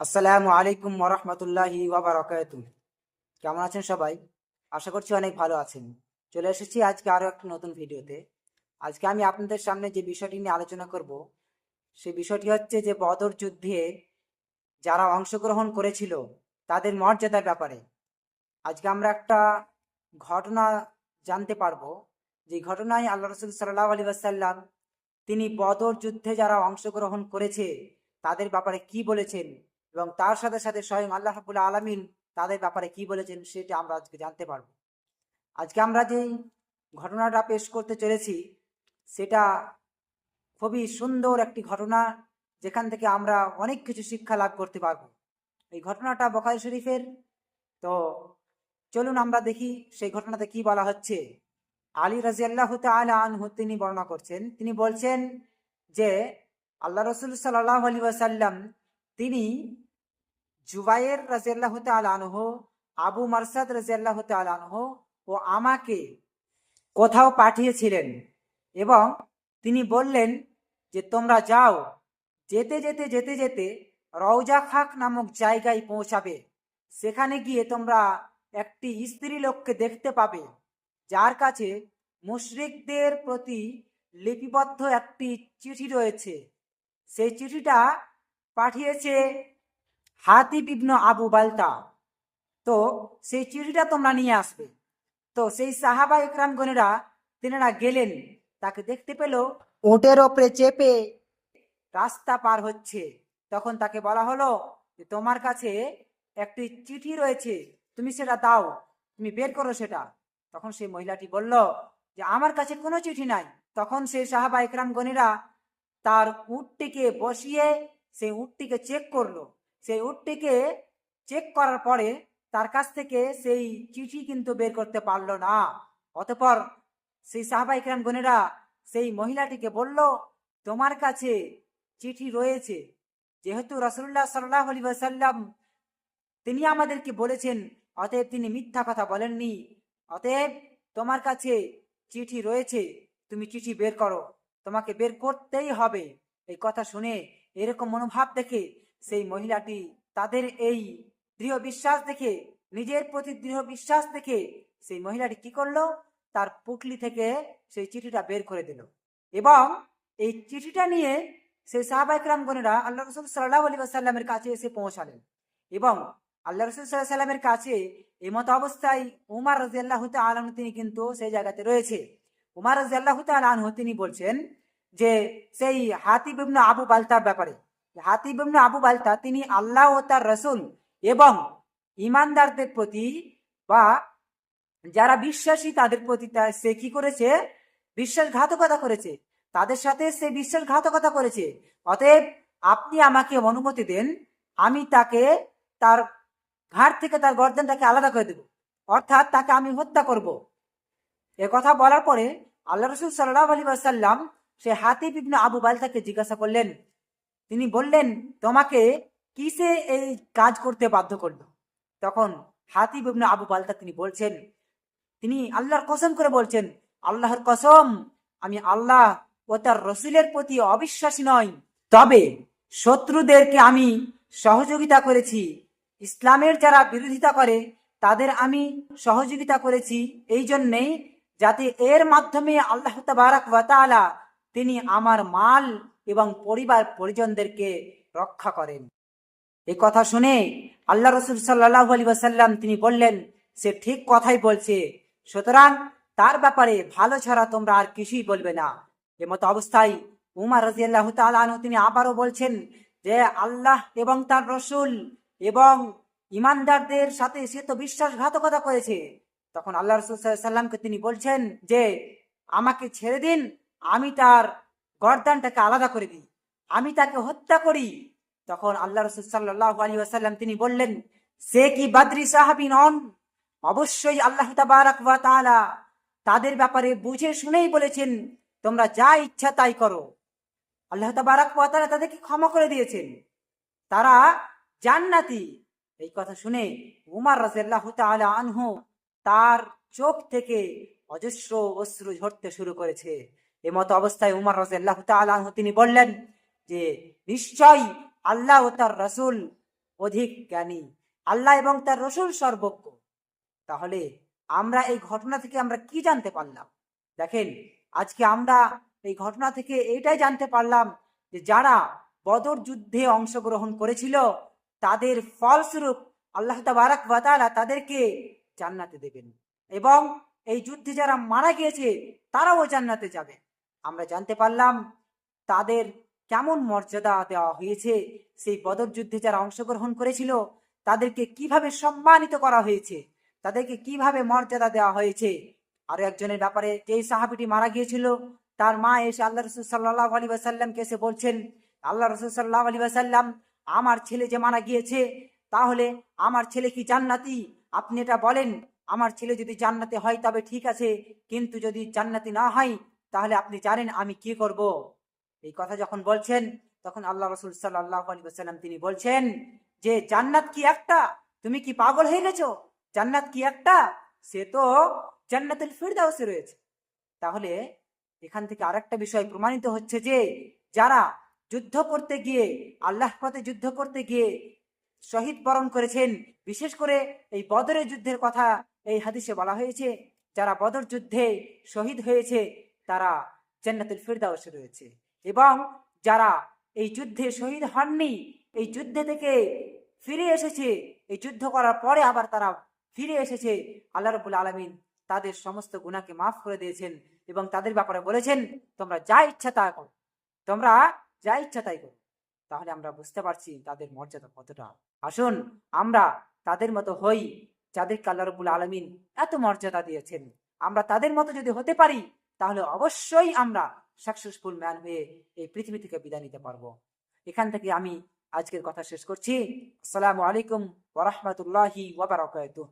আসসালামু আলাইকুম ওরহমতুল্লাহি কেমন আছেন সবাই? আশা করছি অনেক ভালো আছেন। চলে এসেছি আজকে আরও একটা নতুন ভিডিওতে। আজকে আমি আপনাদের সামনে যে বিষয়টি নিয়ে আলোচনা করব সেই বিষয়টি হচ্ছে যে বদর যুদ্ধে যারা অংশগ্রহণ করেছিল, তাদের মর্যাদার ব্যাপারে। আজকে আমরা একটা ঘটনা জানতে পারব। যে ঘটনায় আল্লাহ রসুল সাল্লাহ আলী আসাল্লাম তিনি বদর যুদ্ধে যারা অংশগ্রহণ করেছে, তাদের ব্যাপারে কি বলেছেন এবং তার সাথে সাথে স্বয়ং আল্লাহ রাবুল আলমিন তাদের ব্যাপারে কি বলেছেন সেটা আমরা আজকে জানতে পারব। আজকে আমরা যেই ঘটনাটা পেশ করতে চলেছি, সেটা খুবই সুন্দর একটি ঘটনা যেখান থেকে আমরা অনেক কিছু শিক্ষা লাভ করতে পারব। এই ঘটনাটা বখারি শরীফের। তো চলুন আমরা দেখি সেই ঘটনাতে কি বলা হচ্ছে। আলী রাজি আল্লাহ আনহু তিনি বর্ণনা করছেন, তিনি বলছেন যে আল্লাহ রসুল সাল্লাহ আলী ওয়াসাল্লাম তিনি জুবাইর রাজিয়াল্লাহ আনহ, আবু মারসাদ রাজিয়াল্লাহ আনহ ও আমাকে কোথাও পাঠিয়েছিলেন এবং তিনি বললেন যে, তোমরা যাও, যেতে যেতে যেতে যেতে রওজা খাক নামক জায়গায় পৌঁছাবে। সেখানে গিয়ে তোমরা একটি স্ত্রী লোককে দেখতে পাবে, যার কাছে মুশরিকদের প্রতি লিপিবদ্ধ একটি চিঠি রয়েছে। সেই চিঠিটা পাঠিয়েছে হাতিব ইবনু আবু বালতা। তো সেই চিঠিটা তোমরা নিয়ে আসবে। তো সেই সাহাবা ইকরামগণেরা তিনারা গেলেন, তাকে দেখতে পেল ওটের ওপরে চেপে রাস্তা পার হচ্ছে। তখন তাকে বলা হলো যে, তোমার কাছে একটি চিঠি রয়েছে, তুমি সেটা দাও, তুমি বের করো সেটা। তখন সেই মহিলাটি বলল যে, আমার কাছে কোনো চিঠি নাই। তখন সেই সাহাবা ইকরাম গণিরা তার উটটিকে বসিয়ে সেই উটটিকে চেক করল। সেই উটটিকে চেক করার পরে তার কাছ থেকে সেই চিঠি কিন্তু বের করতে পারল না। অতপর সেই সাহাবা ইকরাম গণেরা সেই মহিলাটিকে বলল, তোমার কাছে চিঠি রয়েছে। যেহেতু রসুল্লাহ সাল্লাহ আলী সাল্লাম তিনি আমাদেরকে বলেছেন, অতএব তিনি মিথ্যা কথা বলেননি। অতএব তোমার কাছে চিঠি রয়েছে, তুমি চিঠি বের করো। তোমাকে বের করতেই হবে। এই কথা শুনে এরকম মনোভাব দেখে সেই মহিলাটি তাদের এই দৃঢ় বিশ্বাস দেখে, নিজের প্রতি দৃঢ় বিশ্বাস দেখে সেই মহিলাটি কি করল? তার পুটলি থেকে সেই চিঠিটা বের করে দিল। এবং এই চিঠিটা নিয়ে সেই সাহাবাইকরাম গণেরা আল্লাহ রসুল সাল্লাহ আলী সাল্লামের কাছে এসে পৌঁছালেন। এবং আল্লাহ রসুল সাল্লাহ সাল্লামের কাছে এই মতো অবস্থায় উমার রাজি আল্লাহ আলম তিনি কিন্তু সেই জায়গাতে রয়েছে। উমার রাজি আল্লাহ আলহ তিনি বলছেন যে, সেই হাতিব ইবনু আবু বালতার ব্যাপারে হাতিব ইবনু আবু বালতা তিনি আল্লাহ ও তার রসুল এবং ইমানদারদের প্রতি বা যারা বিশ্বাসী তাদের প্রতি সে কি করেছে বিশ্বাসঘাতকতা করেছে তাদের সাথে সে বিশ্বাসঘাতকতা করেছে অতএব আপনি আমাকে অনুমতি দেন, আমি তাকে তার ঘাট থেকে তার গর্দনটাকে আলাদা করে দেব। অর্থাৎ তাকে আমি হত্যা করব। এ কথা বলার পরে আল্লাহ রসুল সাল্লাহ আলী আসাল্লাম সে হাতি বিঘ্ন আবু বালতাকে জিজ্ঞাসা করলেন তিনি বললেন, তোমাকে কিসে এই কাজ করতে বাধ্য করল? তখন হাতি বিঘ্ন আবু বালতা তিনি বলছেন, তিনি আল্লাহর কসম করে বলছেন, আল্লাহর কসম, আমি আল্লাহ ও তার রসুলের প্রতি অবিশ্বাসী নয় তবে শত্রুদেরকে আমি সহযোগিতা করেছি, ইসলামের যারা বিরোধিতা করে, তাদের আমি সহযোগিতা করেছি এই জন্যেই যাতে এর মাধ্যমে আল্লাহ তাবারাক তিনি আমার মাল এবং পরিবার পরিজনদেরকে রক্ষা করেন। এই কথা শুনে আল্লাহ রসুল সাল্লাহ আলী ওয়াসাল্লাম তিনি বললেন, সে ঠিক কথাই বলছে। সুতরাং তার ব্যাপারে ভালো ছাড়া তোমরা আর কিছুই বলবে না। এমতো অবস্থায় উমার রাজিয়াল্লাহ তালু তিনি আবারও বলছেন যে, আল্লাহ এবং তার রসুল এবং ইমানদারদের সাথে সে তো বিশ্বাসঘাতকতা করেছে। তখন আল্লাহ রসুল সাল্লামকে তিনি বলছেন যে, আমাকে ছেড়ে দিন, আমি তার গর্দানটাকে আলাদা করে দিই। আমি তাকে হত্যা করি। তখন আল্লাহ রসুল সাল্লাহ আলী আসাল্লাম তিনি বললেন, সে কি বাদ্রি সাহাবি নন? অবশ্যই আল্লাহ তাআলা তাদের ব্যাপারে বুঝে শুনেই বলেছেন, তোমরা যা ইচ্ছা তাই করো। আল্লাহ তাআলা তাদেরকে ক্ষমা করে দিয়েছেন। তারা জান্নাতি। এই কথা শুনে উমার রাজিয়াল্লাহু তাআলা আনহু তার চোখ থেকে অজস্র অশ্রু ঝরতে শুরু করেছে। এমতো অবস্থায় উমার রাজিয়াল্লাহু তাআলা আনহু তিনি বললেন যে নিশ্চয় আল্লাহ ও তার রসুল অধিক জ্ঞানী। আল্লাহ এবং তার রসুল সর্বজ্ঞ। তাহলে আমরা এই ঘটনা থেকে আমরা কি জানতে পারলাম? দেখেন, আজকে আমরা এই ঘটনা থেকে এইটাই জানতে পারলাম যে, যারা বদর যুদ্ধে অংশগ্রহণ করেছিল, তাদের ফলস্বরূপ আল্লাহ তাবারাক ওয়াতালা তাদেরকে জান্নাতে দেবেন। এবং এই যুদ্ধে যারা মারা গিয়েছে, তারাও জান্নাতে যাবে। আমরা জানতে পারলাম তাদের কেমন মর্যাদা দেওয়া হয়েছে। সেই বদর যুদ্ধে যারা অংশগ্রহণ করেছিল, তাদেরকে কীভাবে সম্মানিত করা হয়েছে? তাদেরকে কীভাবে মর্যাদা দেওয়া হয়েছে? আরও একজনের ব্যাপারে যেই সাহাবিটি মারা গিয়েছিল, তার মা এসে আল্লাহ রসুল সাল্লাহ আলী ওয়াসাল্লামকে এসে বলছেন, আল্লাহ রসুল সাল্লাহ আলী ওয়াসাল্লাম, আমার ছেলে যে মারা গিয়েছে, তাহলে আমার ছেলে কি জান্নাতি? আপনি এটা বলেন, আমার ছেলে যদি জান্নাতে হয় তবে ঠিক আছে, কিন্তু যদি জান্নাতি না হয় তাহলে আপনি জানেন আমি কি করব। এই কথা যখন বলছেন, তখন আল্লাহ রসুল সাল্লাহ আলী ওয়াসাল্লাম তিনি বলছেন, যে জান্নাত কি একটা? তুমি কি পাগল হয়ে গেছো? জান্নাত কি একটা? সে তো জান্নাতুল ফিরদাউসে রয়েছে। তাহলে এখান থেকে আরেকটা বিষয় প্রমাণিত হচ্ছে যে, যারা যুদ্ধ করতে গিয়ে আল্লাহ পথে যুদ্ধ করতে গিয়ে শহীদ বরণ করেছেন, বিশেষ করে এই বদরের যুদ্ধের কথা এই হাদিসে বলা হয়েছে, যারা বদর যুদ্ধে শহীদ হয়েছে তারা জান্নাতুল ফিরদাউসে রয়েছে। এবং যারা এই যুদ্ধে শহীদ হননি, এই যুদ্ধে থেকে ফিরে এসেছে, এই যুদ্ধ করার পরে আবার তারা ফিরে এসেছে, আল্লাহ রবুল আলমিন তাদের সমস্ত গুণাকে মাফ করে দিয়েছেন এবং তাদের ব্যাপারে বলেছেন, তোমরা যা ইচ্ছা তা করো। তোমরা যা ইচ্ছা তাই করো। তাহলে আমরা বুঝতে পারছি তাদের মর্যাদা কতটা। আসুন, আমরা তাদের মতো হই যাদেরকে আল্লাহ রবুল আলমিন এত মর্যাদা দিয়েছেন। আমরা তাদের মতো যদি হতে পারি তাহলে অবশ্যই আমরা সাকসেসফুল ম্যান হয়ে এই পৃথিবী থেকে বিদায় নিতে পারব। এখান থেকে আমি আজকের কথা শেষ করছি। আসসালামু আলাইকুম ওরহমতুল্লাহি ওবরাকাতুহ